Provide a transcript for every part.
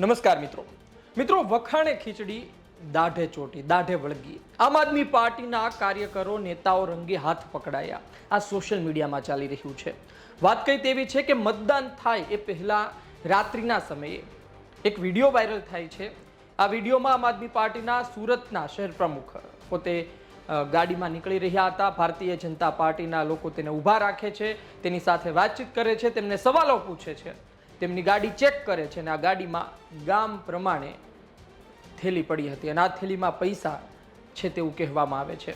નમસ્કાર મિત્રો. મિત્રો, વખાણે ખીચડી, દાઢે ચોટી, દાઢે વળગી. આમ આદમી પાર્ટીના કાર્યકરો, નેતાઓ રંગે હાથ પકડાયા. આ સોશિયલ મીડિયામાં ચાલી રહ્યું છે. વાત કઈ તેવી છે કે મતદાન થાય એ પહેલા રાત્રિના સમયે. એક વીડિયો વાયરલ થાય છે. આ વિડીયોમાં આમ આદમી પાર્ટીના સુરતના શહેર પ્રમુખ પોતે ગાડીમાં નીકળી રહ્યા હતા. ભારતીય જનતા પાર્ટીના લોકો તેને ઊભા રાખે છે. તેની સાથે વાતચીત કરે છે. તેમને સવાલો પૂછે છે. તેમની ગાડી ચેક કરે છે અને આ ગાડીમાં ગામ પ્રમાણે થેલી પડી હતી અને આ થેલીમાં પૈસા છે તેવું કહેવામાં આવે છે.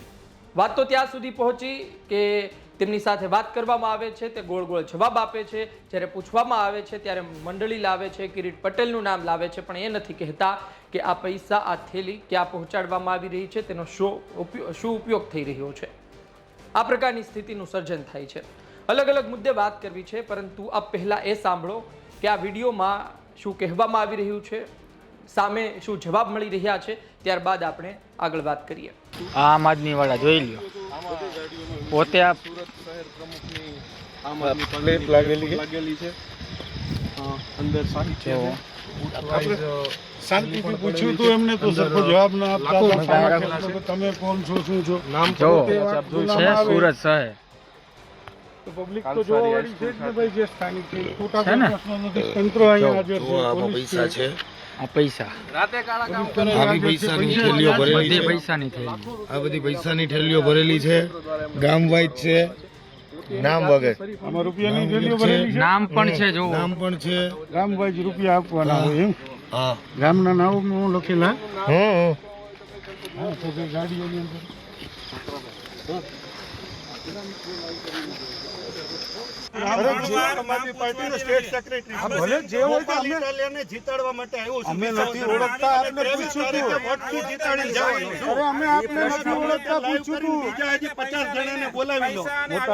વાત તો ત્યાં સુધી પહોંચી કે તેમની સાથે વાત કરવામાં આવે છે, તે ગોળ ગોળ જવાબ આપે છે. જ્યારે પૂછવામાં આવે છે, ત્યારે મંડળી લાવે છે, કિરીટ પટેલનું નામ લાવે છે, પણ એ નથી કહેતા કે આ પૈસા, આ થેલી ક્યાં પહોંચાડવામાં આવી રહી છે, તેનો શો ઉપયોગ, શું ઉપયોગ થઈ રહ્યો છે. આ પ્રકારની સ્થિતિનું સર્જન થાય છે. અલગ અલગ મુદ્દે વાત કરવી છે, પરંતુ આ પહેલાં એ સાંભળો. કે આ વિડીયોમાં શું કહેવામાં આવી રહ્યું છે સામે શું જવાબ મળી રહ્યા છે ત્યારબાદ આપણે આગળ વાત કરીએ. આમ આદમી વાળા જોઈ લ્યો. પોતે આ સુરત શહેર પ્રમુખની આમ આદમી પાર્ટીની લાગેલી લાગેલી છે. અંદર સાહિત્ય છે શાંતિથી પૂછ્યું તું એમને તો સરખો જવાબ ના આપતા હતા. લાખો સામે ખેડૂતો તમે કોણ છો શું છો? નામ જો. તે વાત છે સુરત શહેર. પબ્લિક તો જોવા વાળી છે જ ને ભાઈ જે સ્થાનિક છે ખોટા છે ને? નથી તંત્ર અહીંયા હાજર છે પોલીસ છે. આ પૈસા. પૈસાની થેલીઓ છે. પૈસાની આ બધી પૈસાની થેલીઓ ભરેલી છે. ગામ વાઇઝ છે. નામ વગર. આમાં રૂપિયાની થેલીઓ ભરેલી છે. નામ પણ છે જો નામ પણ છે. ગામ વાઇઝ રૂપિયા આપવાના હોય એમ? હા. ગામના નામ લખેલા? હં હા તો તે ગાડીઓની અંદર જીતાડવા માટે આવ્યો અમે નથી ઓળખતા આપને પૂછ્યું તું. જીતાડી જવાનું અરે અમે આપને નથી ઓળખતા પૂછ્યું તું. બીજા હજી પચાસ જણાને બોલાવી લો.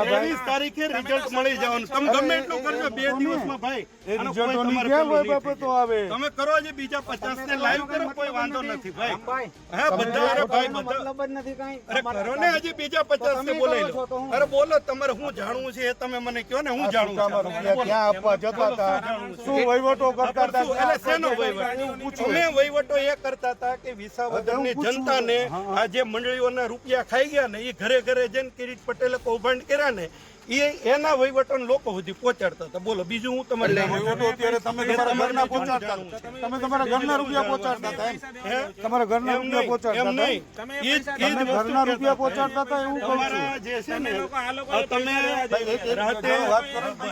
ત્રેવીસ તારીખે રિઝલ્ટ મળી જવાનું. તમે ગમે એટલું કરજો બે દિવસમાં ભાઈ. એ રિઝલ્ટોની ક્યાં પેલું બાબતો આવે. તમે કરો જે બીજા પચાસ ને લાઈવ કરો કોઈ વાંધો નથી ભાઈ. હા બધા અરે ભાઈ બધા અરે કરો ને હજી બીજા પચાસ ને બોલાવી લો. અરે બોલો તમારે શું જાણવું છે એ તમે મને કહો ને હું જાણું આમાં છું. રૂપિયા ક્યાં આપવા જતા હતા? શું વહીવટો કરતા હતા? એટલે શેનો વહીવટ? અમે વહીવટો એ કરતા હતા કે વિસાવદરની. જનતાને આ જે મંડળીઓના રૂપિયા ખાઈ ગયા ને એ ઘરે ઘરે જઈને કિરીટ પટેલે કૌભાંડ કર્યા ને એ એના વહીવટન લોકો સુધી પહોંચાડતા હતા. બોલો બીજું હું તમારે અત્યારે તમે તમારા ઘરના પહોંચાડતા તમે તમારા ઘરના રૂપિયા પહોંચાડતા હતા તમારા ઘરના રૂપિયા પહોંચાડતા એમ નહીં. ઘરના રૂપિયા પહોંચાડતા હતા એવું કહું છું જે છે ને તમે રાતે વાત કરો ને.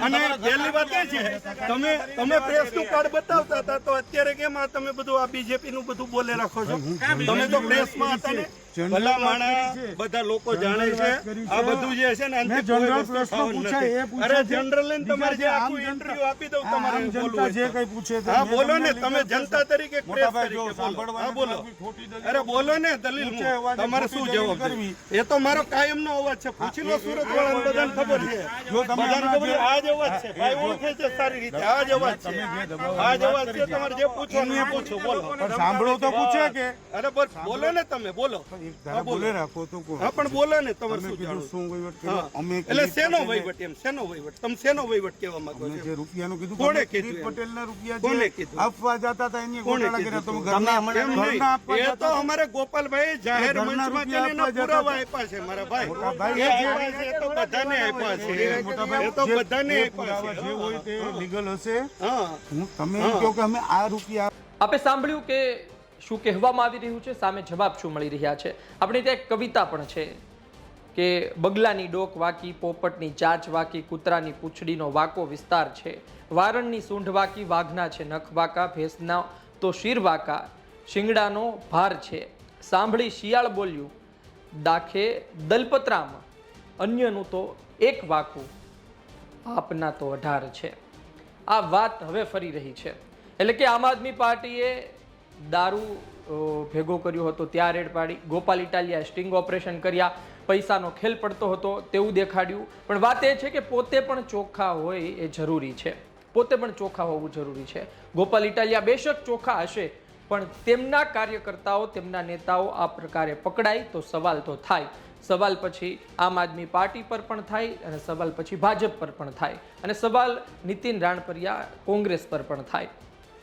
અને પહેલી વાત એ છે તમે તમે પ્રેસનું કાર્ડ બતાવતા હતા તો અત્યારે કેમ આ તમે બધું આ બીજેપી નું બધું બોલે રાખો છો? તમે તો પ્રેસમાં હતા ને? ભલા માણા બધા લોકો જાણે છે આ બધું જે છે ને અંતે મેં કોઈ general વસ્તુ પ્રશ્નો થવાનું પૂછાય, એ પૂછે અરે જનરલ લઈને તમારે જે આખું ઇન્ટરવ્યુ આપી દઉં તમારે જનતા જે હોય પૂછે હા બોલો ને તમે જનતા તરીકે પ્રેસ તરીકે બોલો. હા બોલો. કોઈ ખોટી દલીલ અરે બોલો ને દલીલ તમારે શું જવાબ કરવી. એ તો મારો કાયમનો અવાજ છે. પૂછી લો સુરત વાળાને બધાને ખબર છે. બધાને ખબર આ જ અવાજ છે. ભાઈ ઓળખે છે સારી રીતે. આ જ અવાજ છે. આ જ અવાજ છે તમારે જે પૂછવાનું એ પૂછો બોલો. સાંભળો તો પૂછે કે? અરે બસ બોલો ને તમે બોલો. બોલે. રાખો તો હા પણ બોલો ને તમારે શું જાણવું? શું વહીવટ અમે એટલે શેનો વહીવટ એમ? શેનો વહીવટ? તમે શેનો વહીવટ કહેવા માંગો છો જે રૂપિયાનું કીધું કોણે કીધું કિરીટ એમ? રૂપિયા કોણે કીધું? આપવા જતા હતા એની ગોટાળા કર્યા. તમે ઘરના ઘરના આપવા એ તો અમારે ગોપાલભાઈ જાહેર મંચમાં જઈને પુરાવા આપ્યા છે મારા ભાઈ. મોટાભાઈ, એ એ તો બધાને આપ્યા છે. તો જે- બધાને જે પુરાવા જે હોય તે લીગલ હશે. હું. તમે કહો કે અમે આ રૂપિયા આપે સાંભળ્યું કે શું કહેવામાં આવી રહ્યું છે? સામે જવાબ શું મળી રહ્યા છે? આપણે ત્યાં એક કવિતા પણ છે કે બગલાની ડોક વાકી પોપટની ચાચ વાકી કૂતરાની પૂંછડીનો વાકો વિસ્તાર છે. વારણની સૂંઢ વાકી વાઘના છે નખ વાકા ભેંસના તો શીર વાકા શિંગડાનો ભાર છે. સાંભળી શિયાળ બોલ્યું દાખે દલપતરામ અન્યનું તો એક વાકું આપના તો અઢાર છે. આ વાત હવે ફરી રહી છે. એટલે કે આમ આદમી પાર્ટીએ દારૂ ભેગો કર્યો હતો ત્યાં રેડ પાડી. ગોપાલ ઇટાલિયા સ્ટિંગ ઓપરેશન કર્યા, પૈસાનો ખેલ પડતો હતો, તેવું દેખાડ્યું. પણ વાત એ છે કે પોતે પણ ચોખ્ખા હોય એ જરૂરી છે. પોતે પણ ચોખ્ખા હોવું જરૂરી છે. ગોપાલ ઇટાલિયા બેશક ચોખ્ખા હશે પણ તેમના કાર્યકર્તાઓ, તેમના નેતાઓ આ પ્રકારે પકડાય તો સવાલ તો થાય. સવાલ પછી આમ આદમી પાર્ટી પર પણ થાય અને સવાલ પછી ભાજપ પર પણ થાય. અને સવાલ નીતિન રાણપરિયા કોંગ્રેસ પર પણ થાય.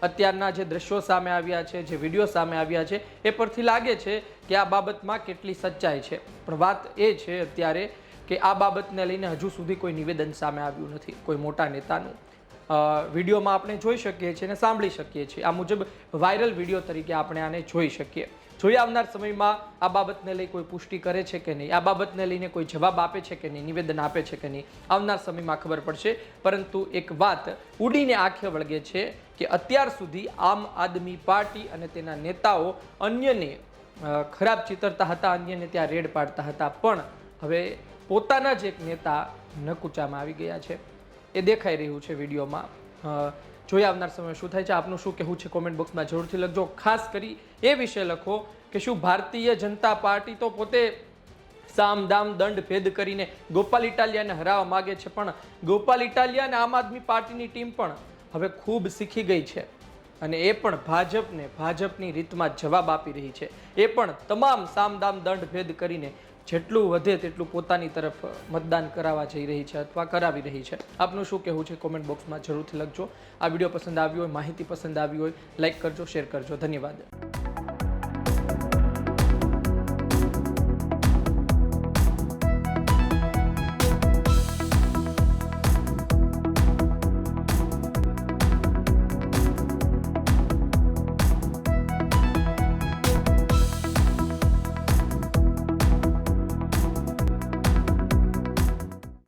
અત્યારના જે દ્રશ્યો સામે આવ્યા છે, જે વીડિયો સામે આવ્યા છે, એ પરથી લાગે છે કે આ બાબતમાં કેટલી સચ્ચાઈ છે. પણ વાત એ છે અત્યારે કે આ બાબતને લઈને હજુ સુધી કોઈ નિવેદન સામે આવ્યું નથી, કોઈ મોટા નેતાનું. વિડીયોમાં આપણે જોઈ શકીએ છીએ અને સાંભળી શકીએ છીએ. આ મુજબ વાયરલ વીડિયો તરીકે આપણે આને જોઈ શકીએ. જોઈ આવનાર સમયમાં આ બાબતને લઈ કોઈ પુષ્ટિ કરે છે કે નહીં? આ બાબતને લઈને કોઈ જવાબ આપે છે કે નહીં? નિવેદન આપે છે કે નહીં? આવનાર સમયમાં ખબર પડશે. પરંતુ એક વાત ઉડીને આંખે વળગે છે કે અત્યાર સુધી આમ આદમી પાર્ટી અને તેના નેતાઓ અન્યને ખરાબ ચિતરતા હતા, અન્યને ત્યાં રેડ પાડતા હતા. પણ હવે પોતાના જ એક નેતા નકુચામાં આવી ગયા છે. એ દેખાઈ રહ્યું છે વિડીયોમાં. જોઈ આવનાર સમય શું થાય છે, આપનું શું કહેવું છે કોમેન્ટ બોક્સમાં જરૂરથી લખજો. ખાસ કરી એ વિશે લખો કે શું ભારતીય જનતા પાર્ટી તો પોતે સામ દામ દંડ ભેદ કરીને ગોપાલ ઇટાલિયાને હરાવવા માગે છે, પણ ગોપાલ ઇટાલિયા અને આમ આદમી પાર્ટીની ટીમ પણ હવે ખૂબ શીખી ગઈ છે અને એ પણ ભાજપને ભાજપની રીતમાં જવાબ આપી રહી છે. એ પણ તમામ સામ દામ દંડ ભેદ કરીને જેટલું વધે તેટલું પોતાની તરફ મતદાન કરાવવા જઈ રહી છે અથવા કરાવી રહી છે. આપનું શું કહેવું છે કોમેન્ટ બોક્સમાં જરૂરથી લખજો. આ વીડિયો પસંદ આવ્યો હોય, માહિતી પસંદ આવી હોય લાઇક કરજો શેર કરજો. ધન્યવાદ.